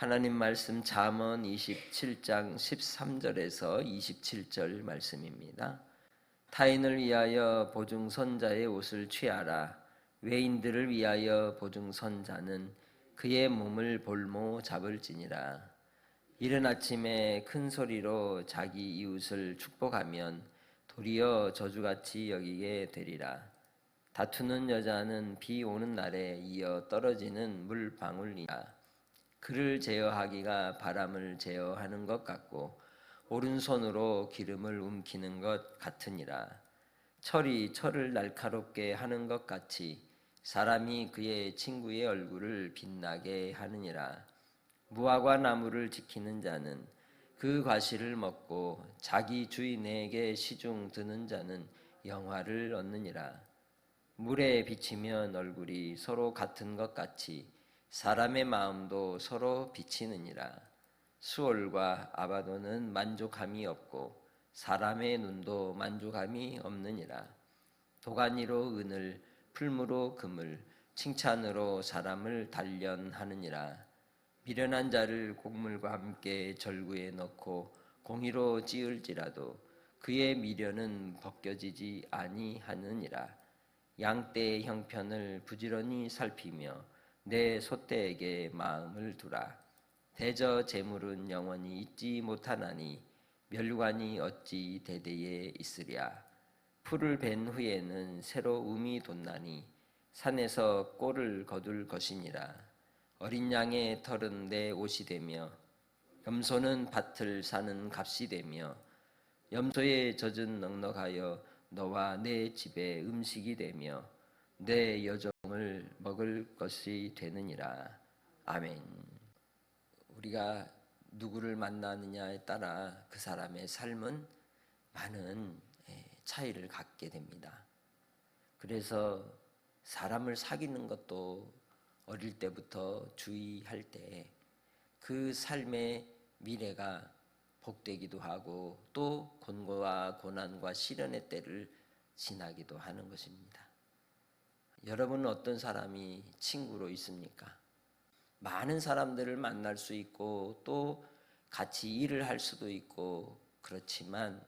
하나님 말씀 잠언 27장 13절에서 27절 말씀입니다. 타인을 위하여 보증선자의 옷을 취하라. 외인들을 위하여 보증선자는 그의 몸을 볼모 잡을지니라. 이른 아침에 큰 소리로 자기 이웃을 축복하면 도리어 저주같이 여기게 되리라. 다투는 여자는 비 오는 날에 이어 떨어지는 물방울이라. 그를 제어하기가 바람을 제어하는 것 같고 오른손으로 기름을 움키는 것 같으니라. 철이 철을 날카롭게 하는 것 같이 사람이 그의 친구의 얼굴을 빛나게 하느니라. 무화과 나무를 지키는 자는 그 과실을 먹고 자기 주인에게 시중 드는 자는 영화를 얻느니라. 물에 비치면 얼굴이 서로 같은 것 같이 사람의 마음도 서로 비치느니라. 수월과 아바도는 만족함이 없고 사람의 눈도 만족함이 없느니라. 도가니로 은을 풀무로 금을 칭찬으로 사람을 단련하느니라. 미련한 자를 곡물과 함께 절구에 넣고 공의로 찌을지라도 그의 미련은 벗겨지지 아니하느니라. 양떼의 형편을 부지런히 살피며 내 소떼에게 마음을 두라. 대저 재물은 영원히 잊지 못하나니 멸관이 어찌 대대에 있으랴. 풀을 벤 후에는 새로 um이 돋나니 산에서 꼴을 거둘 것이니라. 어린 양의 털은 내 옷이 되며 염소는 밭을 사는 값이 되며 염소의 젖은 넉넉하여 너와 내 집의 음식이 되며 내 여종을 먹을 것이 되느니라. 아멘. 우리가 누구를 만나느냐에 따라 그 사람의 삶은 많은 예, 차이를 갖게 됩니다. 그래서 사람을 사귀는 것도 어릴 때부터 주의할 때 그 삶의 미래가 복되기도 하고 또 곤고와 고난과 시련의 때를 지나기도 하는 것입니다. 여러분은 어떤 사람이 친구로 있습니까? 많은 사람들을 만날 수 있고 또 같이 일을 할 수도 있고 그렇지만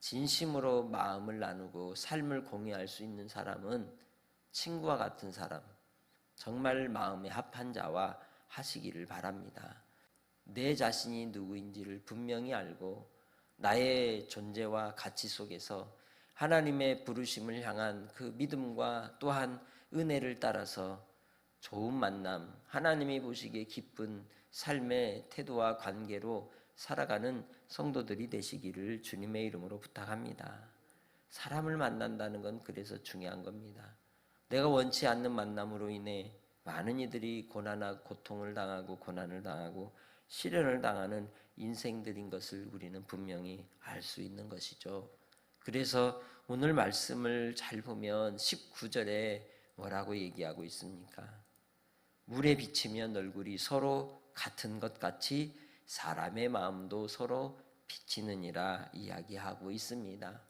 진심으로 마음을 나누고 삶을 공유할 수 있는 사람은 친구와 같은 사람, 정말 마음에 합한 자와 하시기를 바랍니다. 내 자신이 누구인지를 분명히 알고 나의 존재와 가치 속에서 하나님의 부르심을 향한 그 믿음과 또한 은혜를 따라서 좋은 만남, 하나님이 보시기에 기쁜 삶의 태도와 관계로 살아가는 성도들이 되시기를 주님의 이름으로 부탁합니다. 사람을 만난다는 건 그래서 중요한 겁니다. 내가 원치 않는 만남으로 인해 많은 이들이 고난과 고통을 당하고 고난을 당하고 시련을 당하는 인생들인 것을 우리는 분명히 알 수 있는 것이죠. 그래서 오늘 말씀을 잘 보면 19절에 뭐라고 얘기하고 있습니까? 물에 비치면 얼굴이 서로 같은 것 같이 사람의 마음도 서로 비치느니라 이야기하고 있습니다.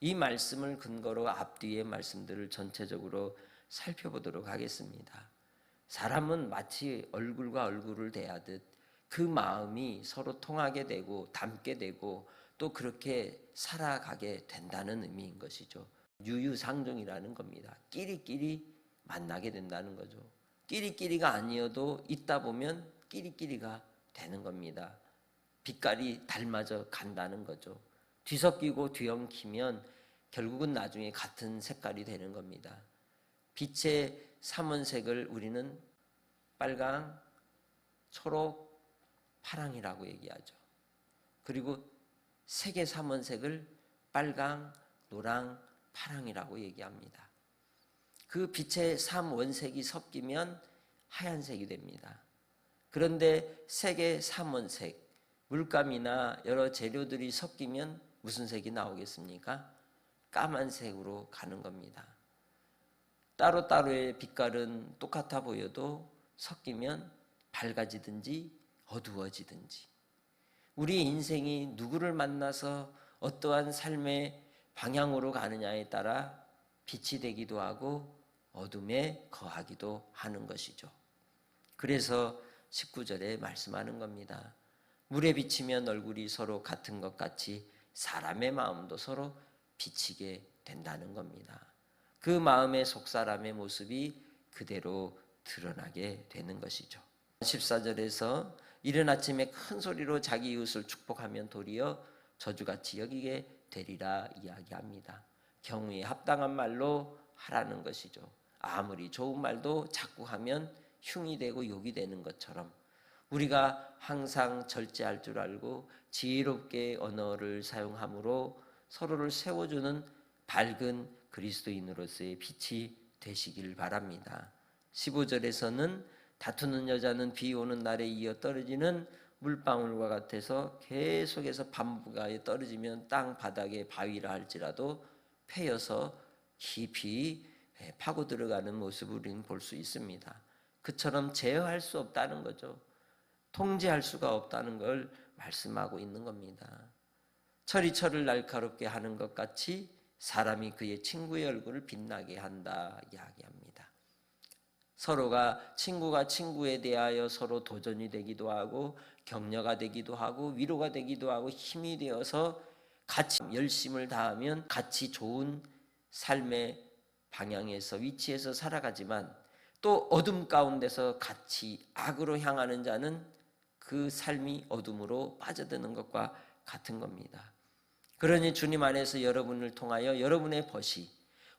이 말씀을 근거로 앞뒤의 말씀들을 전체적으로 살펴보도록 하겠습니다. 사람은 마치 얼굴과 얼굴을 대하듯 그 마음이 서로 통하게 되고 닮게 되고 또 그렇게 살아가게 된다는 의미인 것이죠. 유유상종이라는 겁니다. 끼리끼리 만나게 된다는 거죠. 끼리끼리가 아니어도 있다 보면 끼리끼리가 되는 겁니다. 빛깔이 닮아져 간다는 거죠. 뒤섞이고 뒤엉키면 결국은 나중에 같은 색깔이 되는 겁니다. 빛의 삼원색을 우리는 빨강, 초록, 파랑이라고 얘기하죠. 그리고 색의 삼원색을 빨강, 노랑, 파랑이라고 얘기합니다. 그 빛의 삼원색이 섞이면 하얀색이 됩니다. 그런데 색의 삼원색, 물감이나 여러 재료들이 섞이면 무슨 색이 나오겠습니까? 까만색으로 가는 겁니다. 따로따로의 빛깔은 똑같아 보여도 섞이면 밝아지든지 어두워지든지 우리 인생이 누구를 만나서 어떠한 삶의 방향으로 가느냐에 따라 빛이 되기도 하고 어둠에 거하기도 하는 것이죠. 그래서 19절에 말씀하는 겁니다. 물에 비치면 얼굴이 서로 같은 것 같이 사람의 마음도 서로 비치게 된다는 겁니다. 그 마음의 속 사람의 모습이 그대로 드러나게 되는 것이죠. 14절에서 이른 아침에 큰 소리로 자기 이웃을 축복하면 도리어 저주같이 여기게 되리라 이야기합니다. 경우에 합당한 말로 하라는 것이죠. 아무리 좋은 말도 자꾸 하면 흉이 되고 욕이 되는 것처럼 우리가 항상 절제할 줄 알고 지혜롭게 언어를 사용함으로 서로를 세워주는 밝은 그리스도인으로서의 빛이 되시길 바랍니다. 15절에서는 다투는 여자는 비 오는 날에 이어 떨어지는 물방울과 같아서 계속해서 반부가에 떨어지면 땅 바닥에 바위라 할지라도 패여서 깊이 파고 들어가는 모습을 우리는 볼 수 있습니다. 그처럼 제어할 수 없다는 거죠. 통제할 수가 없다는 걸 말씀하고 있는 겁니다. 철이 철을 날카롭게 하는 것 같이 사람이 그의 친구의 얼굴을 빛나게 한다 이야기합니다. 서로가 친구가 친구에 대하여 서로 도전이 되기도 하고 격려가 되기도 하고 위로가 되기도 하고 힘이 되어서 같이 열심을 다하면 같이 좋은 삶의 방향에서 위치에서 살아가지만 또 어둠 가운데서 같이 악으로 향하는 자는 그 삶이 어둠으로 빠져드는 것과 같은 겁니다. 그러니 주님 안에서 여러분을 통하여 여러분의 벗이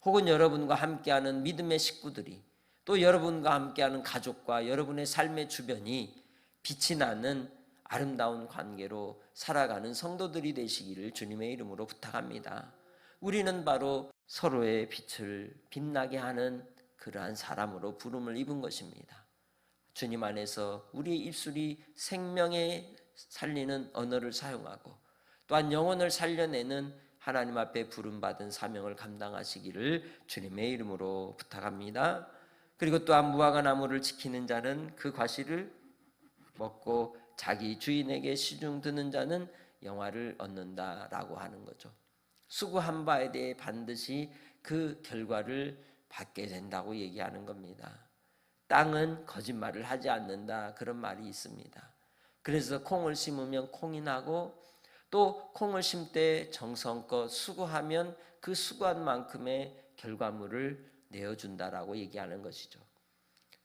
혹은 여러분과 함께하는 믿음의 식구들이 또 여러분과 함께하는 가족과 여러분의 삶의 주변이 빛이 나는 아름다운 관계로 살아가는 성도들이 되시기를 주님의 이름으로 부탁합니다. 우리는 바로 서로의 빛을 빛나게 하는 그러한 사람으로 부름을 입은 것입니다. 주님 안에서 우리의 입술이 생명에 살리는 언어를 사용하고 또한 영혼을 살려내는 하나님 앞에 부름받은 사명을 감당하시기를 주님의 이름으로 부탁합니다. 그리고 또한 무화과 나무를 지키는 자는 그 과실을 먹고 자기 주인에게 시중 드는 자는 영화를 얻는다라고 하는 거죠. 수고한 바에 대해 반드시 그 결과를 받게 된다고 얘기하는 겁니다. 땅은 거짓말을 하지 않는다 그런 말이 있습니다. 그래서 콩을 심으면 콩이 나고 또 콩을 심때 정성껏 수고하면 그 수고한 만큼의 결과물을 내어준다라고 얘기하는 것이죠.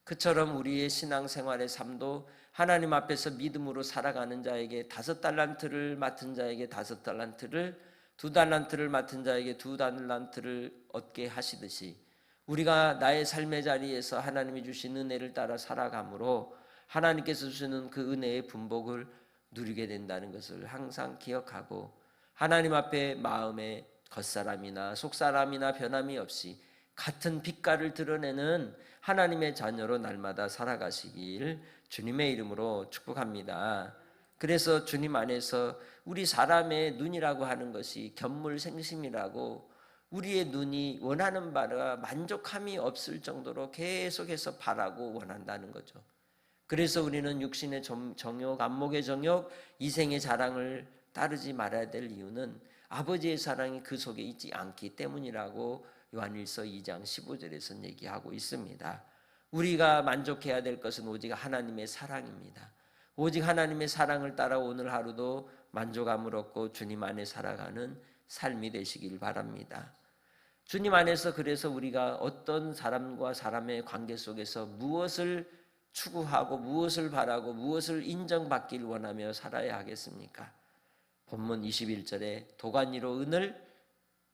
그처럼 우리의 신앙생활의 삶도 하나님 앞에서 믿음으로 살아가는 자에게 다섯 달란트를 맡은 자에게 다섯 달란트를 두 달란트를 맡은 자에게 두 달란트를 얻게 하시듯이 우리가 나의 삶의 자리에서 하나님이 주신 은혜를 따라 살아감으로 하나님께서 주시는 그 은혜의 분복을 누리게 된다는 것을 항상 기억하고 하나님 앞에 마음의 겉사람이나 속사람이나 변함이 없이 같은 빛깔을 드러내는 하나님의 자녀로 날마다 살아가시길 주님의 이름으로 축복합니다. 그래서 주님 안에서 우리 사람의 눈이라고 하는 것이 견물생심이라고 우리의 눈이 원하는 바가 만족함이 없을 정도로 계속해서 바라고 원한다는 거죠. 그래서 우리는 육신의 정욕, 안목의 정욕, 이생의 자랑을 따르지 말아야 될 이유는 아버지의 사랑이 그 속에 있지 않기 때문이라고 요한일서 2장 15절에서 얘기하고 있습니다. 우리가 만족해야 될 것은 오직 하나님의 사랑입니다. 오직 하나님의 사랑을 따라 오늘 하루도 만족함을 얻고 주님 안에 살아가는 삶이 되시길 바랍니다. 주님 안에서 그래서 우리가 어떤 사람과 사람의 관계 속에서 무엇을 추구하고 무엇을 바라고 무엇을 인정받길 원하며 살아야 하겠습니까? 본문 21절에 도가니로 은을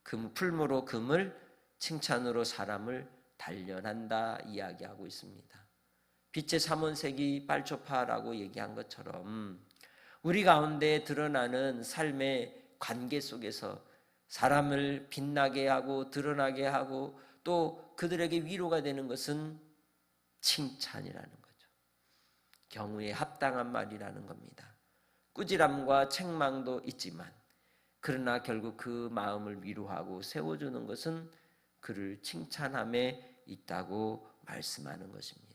금 풀무로 금을 칭찬으로 사람을 단련한다 이야기하고 있습니다. 빛의 삼원색이 빨초파라고 얘기한 것처럼 우리 가운데 드러나는 삶의 관계 속에서 사람을 빛나게 하고 드러나게 하고 또 그들에게 위로가 되는 것은 칭찬이라는 거죠. 경우에 합당한 말이라는 겁니다. 꾸지람과 책망도 있지만 그러나 결국 그 마음을 위로하고 세워주는 것은 그를 칭찬함에 있다고 말씀하는 것입니다.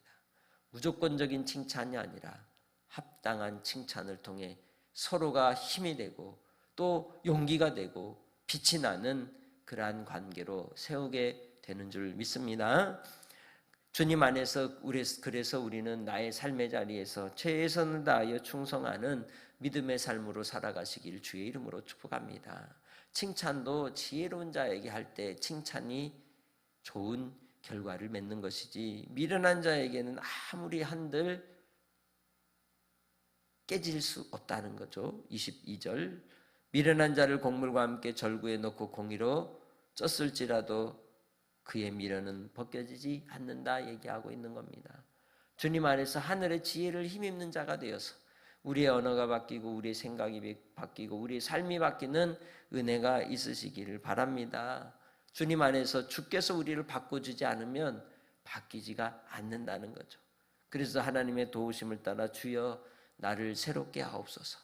무조건적인 칭찬이 아니라 합당한 칭찬을 통해 서로가 힘이 되고 또 용기가 되고 빛이 나는 그러한 관계로 세우게 되는 줄 믿습니다. 주님 안에서 그래서 우리는 나의 삶의 자리에서 최선을 다하여 충성하는 믿음의 삶으로 살아가시길 주의 이름으로 축복합니다. 칭찬도 지혜로운 자에게 할 때 칭찬이 좋은 결과를 맺는 것이지 미련한 자에게는 아무리 한들 깨질 수 없다는 거죠. 22절 미련한 자를 곡물과 함께 절구에 넣고 공의로 쪘을지라도 그의 미련은 벗겨지지 않는다 얘기하고 있는 겁니다. 주님 안에서 하늘의 지혜를 힘입는 자가 되어서 우리의 언어가 바뀌고 우리의 생각이 바뀌고 우리의 삶이 바뀌는 은혜가 있으시기를 바랍니다. 주님 안에서 주께서 우리를 바꿔주지 않으면 바뀌지가 않는다는 거죠. 그래서 하나님의 도우심을 따라 주여 나를 새롭게 하옵소서.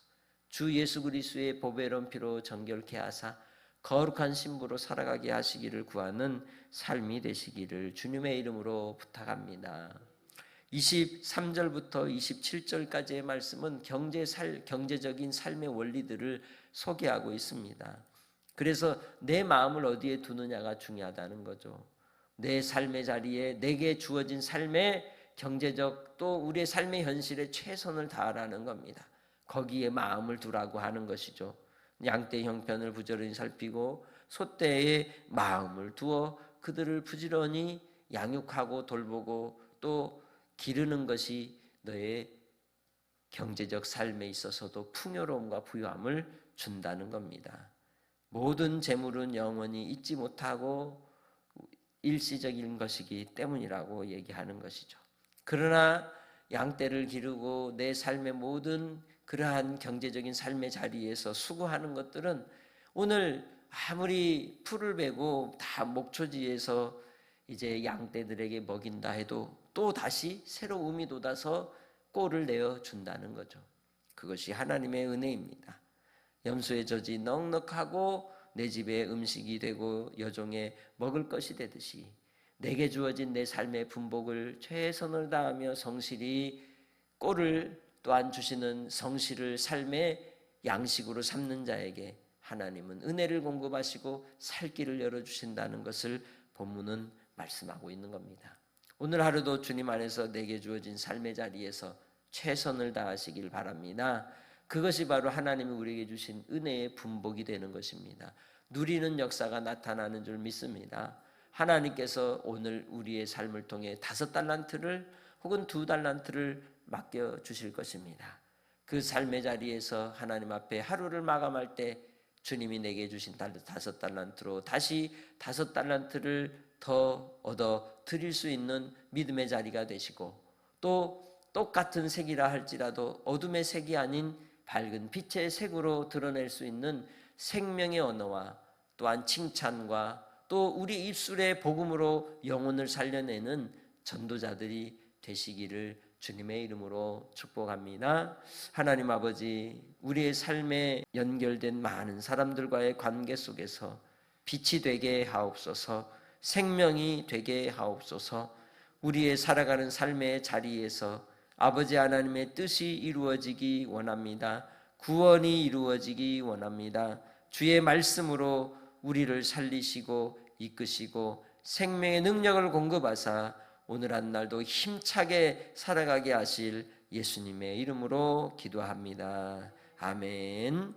주 예수 그리스도의 보배로운 피로 정결케 하사 거룩한 신부로 살아가게 하시기를 구하는 삶이 되시기를 주님의 이름으로 부탁합니다. 23절부터 27절까지의 말씀은 경제 살, 경제적인 삶의 원리들을 소개하고 있습니다. 그래서 내 마음을 어디에 두느냐가 중요하다는 거죠. 내 삶의 자리에 내게 주어진 삶의 경제적 또 우리의 삶의 현실에 최선을 다하라는 겁니다. 거기에 마음을 두라고 하는 것이죠. 양떼 형편을 부지런히 살피고 소떼의 마음을 두어 그들을 부지런히 양육하고 돌보고 또 기르는 것이 너의 경제적 삶에 있어서도 풍요로움과 부유함을 준다는 겁니다. 모든 재물은 영원히 잊지 못하고 일시적인 것이기 때문이라고 얘기하는 것이죠. 그러나 양떼를 기르고 내 삶의 모든 그러한 경제적인 삶의 자리에서 수고하는 것들은 오늘 아무리 풀을 베고 다 목초지에서 이제 양떼들에게 먹인다 해도 또 다시 새로 음이 돋아서 꼴을 내어 준다는 거죠. 그것이 하나님의 은혜입니다. 염소의 젖이 넉넉하고 내 집에 음식이 되고 여종의 먹을 것이 되듯이 내게 주어진 내 삶의 분복을 최선을 다하며 성실히 꼴을 또한 주시는 성실을 삶의 양식으로 삼는 자에게 하나님은 은혜를 공급하시고 살 길을 열어 주신다는 것을 본문은 말씀하고 있는 겁니다. 오늘 하루도 주님 안에서 내게 주어진 삶의 자리에서 최선을 다하시길 바랍니다. 그것이 바로 하나님이 우리에게 주신 은혜의 분복이 되는 것입니다. 누리는 역사가 나타나는 줄 믿습니다. 하나님께서 오늘 우리의 삶을 통해 다섯 달란트를 혹은 두 달란트를 맡겨 주실 것입니다. 그 삶의 자리에서 하나님 앞에 하루를 마감할 때 주님이 내게 주신 다섯 달란트로 다시 다섯 달란트를 더 얻어 드릴 수 있는 믿음의 자리가 되시고 또 똑같은 색이라 할지라도 어둠의 색이 아닌 밝은 빛의 색으로 드러낼 수 있는 생명의 언어와 또한 칭찬과 또 우리 입술의 복음으로 영혼을 살려내는 전도자들이 되시기를 주님의 이름으로 축복합니다. 하나님 아버지, 우리의 삶에 연결된 많은 사람들과의 관계 속에서 빛이 되게 하옵소서, 생명이 되게 하옵소서, 우리의 살아가는 삶의 자리에서 아버지 하나님의 뜻이 이루어지기 원합니다. 구원이 이루어지기 원합니다. 주의 말씀으로 우리를 살리시고 이끄시고 생명의 능력을 공급하사 오늘 한 날도 힘차게 살아가게 하실 예수님의 이름으로 기도합니다. 아멘.